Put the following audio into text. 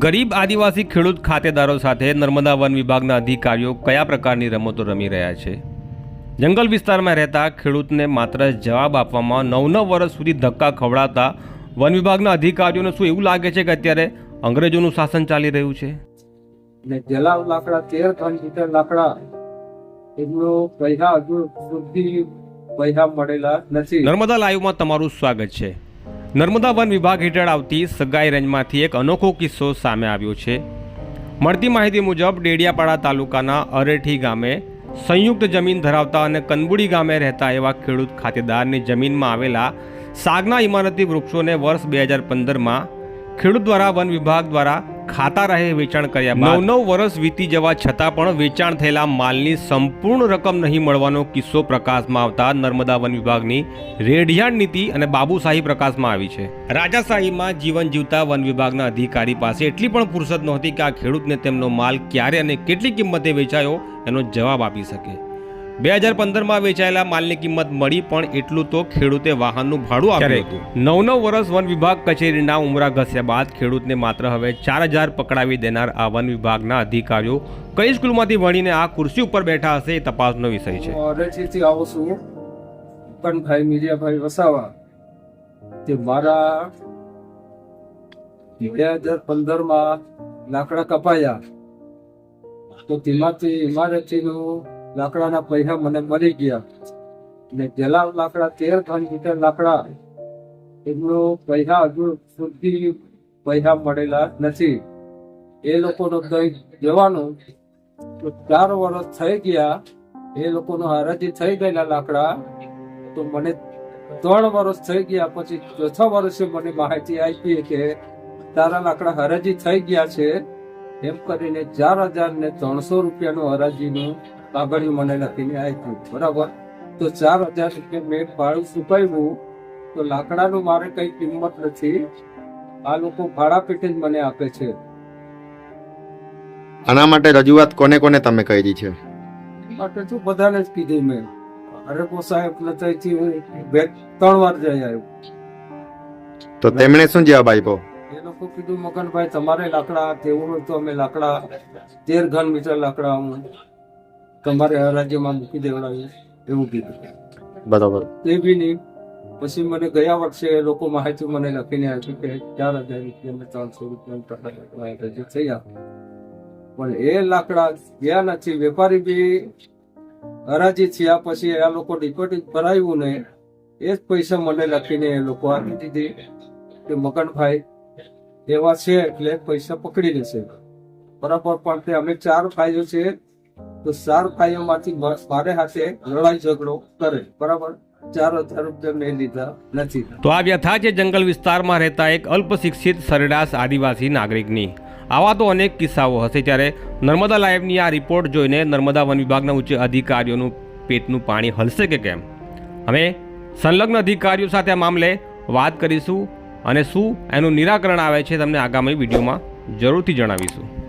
ગરીબ આદિવાસી ખેડૂત ખાતેદારો સાથે નર્મદા વન વિભાગના અધિકારીઓ કયા પ્રકારની રમતો રમી રહ્યા છે? જંગલ વિસ્તારમાં રહેતા ખેડૂતને માત્ર જવાબ આપવામાં નવ નવ વર્ષ સુધી ધક્કા ખવડાતા વન વિભાગના અધિકારીઓને શું એવું લાગે છે કે અત્યારે અંગ્રેજોનું શાસન ચાલી રહ્યું છે? ને જલાવ લાકડા તેર ટન મીટર લાકડા એમનો પૈસા હજુ સુધી પૈસા મળેલા નથી. નર્મદા લાઈવમાં તમારું સ્વાગત છે. નર્મદા વન વિભાગ હેઠળ આવતી સગાઈ રેન્જમાંથી એક અનોખો કિસ્સો સામે આવ્યો છે. મળતી માહિતી મુજબ, ડેડિયાપાડા તાલુકાના અરેઠી ગામે સંયુક્ત જમીન ધરાવતા અને કનબુડી ગામે રહેતા એવા ખેડૂત ખાતેદારની જમીનમાં આવેલા સાગના ઇમારતી વૃક્ષોને વર્ષ બે હજાર પંદરમાં ખેડૂત દ્વારા વન વિભાગ દ્વારા ખાતા રહે વેચાણ કર્યા નવ નવ વર્ષ વીતી જવા છતાં પણ વેચાણ થયેલા માલની સંપૂર્ણ રકમ નહીં મળવાનો કિસ્સો પ્રકાશમાં આવતા નર્મદા વન વિભાગની રેઢિયાણ નીતિ અને બાબુશાહી પ્રકાશમાં આવી છે. રાજાશાહીમાં જીવન જીવતા વન વિભાગના અધિકારી પાસે એટલી પણ ફુરસદ નહોતી કે આ ખેડૂતને તેમનો માલ ક્યારે અને કેટલી કિંમતે વેચાયો એનો જવાબ આપી શકે. બે હજાર પંદરમાં વેચાયેલા માલની કિંમત મળી પણ એટલું તો ખેડૂતે વાહનનું ભાડું આપ્યું હતું. નવ નવ વર્ષ વન વિભાગ કચેરીના ઉમરા ઘસ્યા બાદ ખેડૂતને માત્ર હવે ચાર હજાર પકડાવી દેનાર આ વન વિભાગના અધિકારીઓ કઈ સ્કૂલમાંથી ભણીને આ ખુરશી ઉપર બેઠા હશે એ તપાસનો વિષય છે. ઓરેચીથી આવું છું. કનભાઈ મીડિયાભાઈ વસાવા. તે મારા બે હજાર પંદરમાં લાકડા કપાયા. તો તેમાંથી ઇમારતીનું લાકડાના પૈસા મને મળી ગયા. ને જલાવ લાકડા તેર ટન મીટર લાકડા. એમનો પૈસા હજુ સુધી પૈસા મળેલા નથી. એ લોકોનો જવાનું તો ચાર વર્ષ થઈ ગયા. એ લોકોનો હરાજી થઈ ગયેલા લાકડા. તો મને ત્રણ વર્ષ થઈ ગયા. પછી ચોથા વર્ષે મને માહિતી આપી કે તારા લાકડા હરાજી થઈ ગયા છે. એમ કરીને ચાર હજાર ને ત્રણસો રૂપિયાનું હરાજીનું કાગળિયું મને લખીને આપ્યું. બરાબર? તો ચાર હજાર રૂપિયા મેં ભાડું ચૂકવ્યું તો લાકડાનું મારે કઈ કિંમત નથી. આ લોકો ભાડા પેટે જ મને આપે છે. આના માટે રજૂઆત કોને કોને તમે કરી છે? માટે તો બધાને જ કીધું મેં. અરે કો સાહેબ નતાઈથી હું બે ત્રણ વાર જઈ આવ્યો. તો તેમણે શું જવાબ આપ્યો? લોકો કીધું મગનભાઈ તમારે લાકડા તેવું હોય તો અમે લાકડા તેર ઘન મીટર લાકડા હું તમારે હરાજીમાં મૂકી દેવડાવી એવું કીધું. બરાબર. તે બી નહીં. પછી મને ગયા વર્ષે એ લોકો માહિતી મને લખીને આપ્યું કે ચાર હજાર રૂપિયા ને ત્રણસો રૂપિયા રજૂ થઈ ગયા પણ એ લાકડા ગયા નથી. વેપારી બી હરાજી થયા પછી આ લોકો ડિપોઝિટ ભરાયું ને એ જ પૈસા મને લખીને એ લોકો આપી દીધી કે મગનભાઈ એવા છે એટલે પૈસા પકડી લેશે. બરાબર, પણ તે અમે ચાર ભાઈઓ છે, તો ચાર ભાઈઓમાંથી મારે હાથે લડાઈ ઝઘડો કરે. બરાબર? ચાર હજાર નથી. તો આ વ્યથા છે જંગલ વિસ્તારમાં રહેતા એક અલ્પશિક્ષિત સરેરાશ આદિવાસી નાગરિકની. આવા તો અનેક કિસ્સાઓ હશે ત્યારે નર્મદા લાઈવની આ રિપોર્ટ જોઈને નર્મદા વન વિભાગના ઉચ્ચ અધિકારીઓનું પેટનું પાણી હલશે કે કેમ? અમે સંલગ્ન અધિકારીઓ સાથે આ મામલે વાત કરીશું. અને શું એનું નિરાકરણ આવે છે તમને આગામી વિડીયોમાં જરૂરથી જણાવીશું.